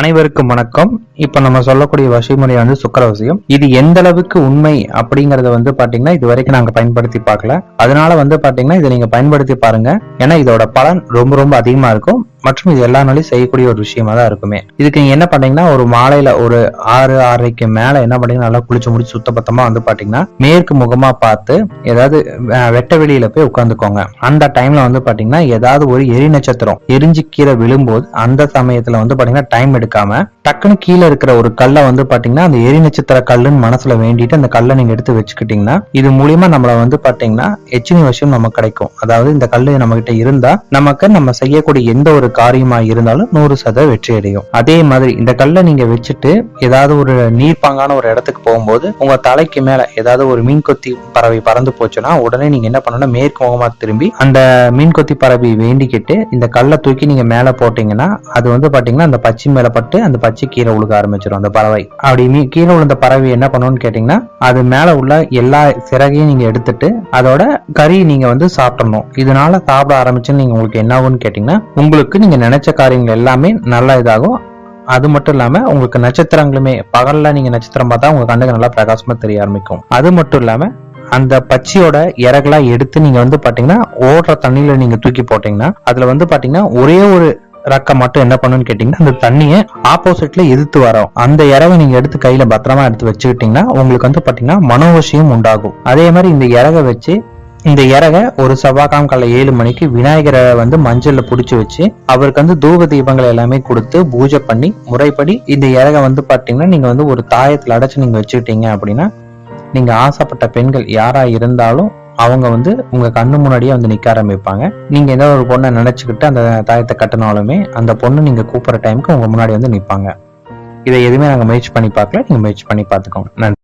அனைவருக்கும் வணக்கம். இப்ப நம்ம சொல்லக்கூடிய வசிமுறை வந்து சுக்கரவசியம். இது எந்த அளவுக்கு உண்மை அப்படிங்கறத வந்து பாத்தீங்கன்னா இது வரைக்கும் நாங்க பயன்படுத்தி பார்க்கல அதனால வந்து பாத்தீங்கன்னா இதை நீங்க பயன்படுத்தி பாருங்க. ஏன்னா இதோட பலன் ரொம்ப ரொம்ப அதிகமா இருக்கும். மற்றும் இது எல்லா நாளையும் செய்யக்கூடிய ஒரு விஷயமா தான் இருக்குமே. இதுக்கு நீங்க என்ன பண்ணீங்கன்னா ஒரு மாலையில ஒரு ஆறு ஆறரைக்கு மேல என்ன பண்ணீங்கன்னா நல்லா குளிச்சு முடிச்சு சுத்தபத்தமா வந்து பாத்தீங்கன்னா மேற்கு முகமா பார்த்து ஏதாவது வெட்ட வெளியில போய் உட்காந்துக்கோங்க அந்த டைம்ல வந்து பாத்தீங்கன்னா ஏதாவது ஒரு எரி நட்சத்திரம் எரிஞ்சு கீழே விழும்போது அந்த சமயத்துல வந்து பாத்தீங்கன்னா டைம் எடுக்காம டக்குன்னு கீழே இருக்கிற ஒரு கல்லை வந்து பாத்தீங்கன்னா அந்த எரி நட்சத்திர கல்லுன்னு மனசுல வேண்டிட்டு அந்த கல்லை நீங்க எடுத்து வச்சுக்கிட்டீங்கன்னா இது மூலியமா நம்மள வந்து பாத்தீங்கன்னா எச்சினி விஷயம் நமக்கு கிடைக்கும். அதாவது இந்த கல்லு நம்ம கிட்ட இருந்தா நமக்கு நம்ம செய்யக்கூடிய எந்த ஒரு காரியமா இருந்தாலும் நூறு சத வெற்றி அடையும். அதே மாதிரி இந்த கல்லை நீங்க வச்சுட்டு ஏதாவது ஒரு நீர்ப்பாங்கான ஒரு இடத்துக்கு போகும்போது உங்க தலைக்கு மேல ஏதாவது ஒரு மீன் கொத்தி பறவை பறந்து போச்சுன்னா உடனே நீங்க என்ன பண்ணணும் மேற்கு முகமா திரும்பி அந்த மீன் கொத்தி பறவை வேண்டிக்கிட்டு இந்த கல்லை தூக்கி நீங்க மேல போட்டீங்கன்னா அது வந்து பாத்தீங்கன்னா அந்த பச்சை மேல பட்டு அந்த பச்சை கீழே உழுக ஆரம்பிச்சிடும் அந்த பறவை. அப்படி கீழே விழுந்த பறவை என்ன பண்ணும்னு கேட்டீங்கன்னா அது மேல உள்ள எல்லா சிறகையும் நீங்க எடுத்துட்டு அதோட கறி நீங்க வந்து சாப்பிடணும். இதனால சாப்பிட ஆரம்பிச்சுன்னு நீங்க உங்களுக்கு என்ன ஆகும்னு கேட்டீங்கன்னா உங்களுக்கு நீங்க நினைச்ச காரியங்கள் எல்லாமே நல்லா இதாகும். அது மட்டும் இல்லாம உங்களுக்கு நட்சத்திரங்களுமே பகல்ல நீங்க நட்சத்திரம் பார்த்தா உங்க கண்ணுக்கு நல்லா பிரகாசமா தெரிய ஆரம்பிக்கும். அது மட்டும் இல்லாம அந்த பச்சியோட இறகுலாம் எடுத்து நீங்க வந்து பாத்தீங்கன்னா ஓடுற தண்ணியில நீங்க தூக்கி போட்டீங்கன்னா அதுல வந்து பாத்தீங்கன்னா ஒரே ஒரு ரக்கை மட்டும் என்ன பண்ணுன்னு கேட்டீங்கன்னா அந்த தண்ணியை ஆப்போசிட்ல எதிர்த்து வரோம். அந்த இறவை நீங்க எடுத்து கையில பத்திரமா எடுத்து வச்சுக்கிட்டீங்கன்னா உங்களுக்கு வந்து பாத்தீங்கன்னா மனோவசியம் உண்டாகும். அதே மாதிரி இந்த இறகை வச்சு இந்த இறக ஒரு செவ்வாய்க்காம் காலை ஏழு மணிக்கு விநாயகரை வந்து மஞ்சள்ல புடிச்சு வச்சு அவருக்கு வந்து தூப தீபங்கள் எல்லாமே கொடுத்து பூஜை பண்ணி முறைப்படி இந்த இறக வந்து பாத்தீங்கன்னா நீங்க வந்து ஒரு தாயத்துல அடைச்சு நீங்க வச்சுக்கிட்டீங்க அப்படின்னா நீங்க ஆசைப்பட்ட பெண்கள் யாரா இருந்தாலும் அவங்க வந்து உங்க கண்ணு முன்னாடியே வந்து நிக்க ஆரம்பிப்பாங்க. நீங்க ஏதோ ஒரு பொண்ணை நினைச்சுக்கிட்டு அந்த தாயத்தை கட்டினாலுமே அந்த பொண்ணு நீங்க கூப்பிடுற டைமுக்கு உங்க முன்னாடி வந்து நிப்பாங்க. இதை எதுவுமே நாங்க முயற்சி பண்ணி பார்க்கல. நீங்க முயற்சி பண்ணி பார்த்துக்கோங்க. நன்றி.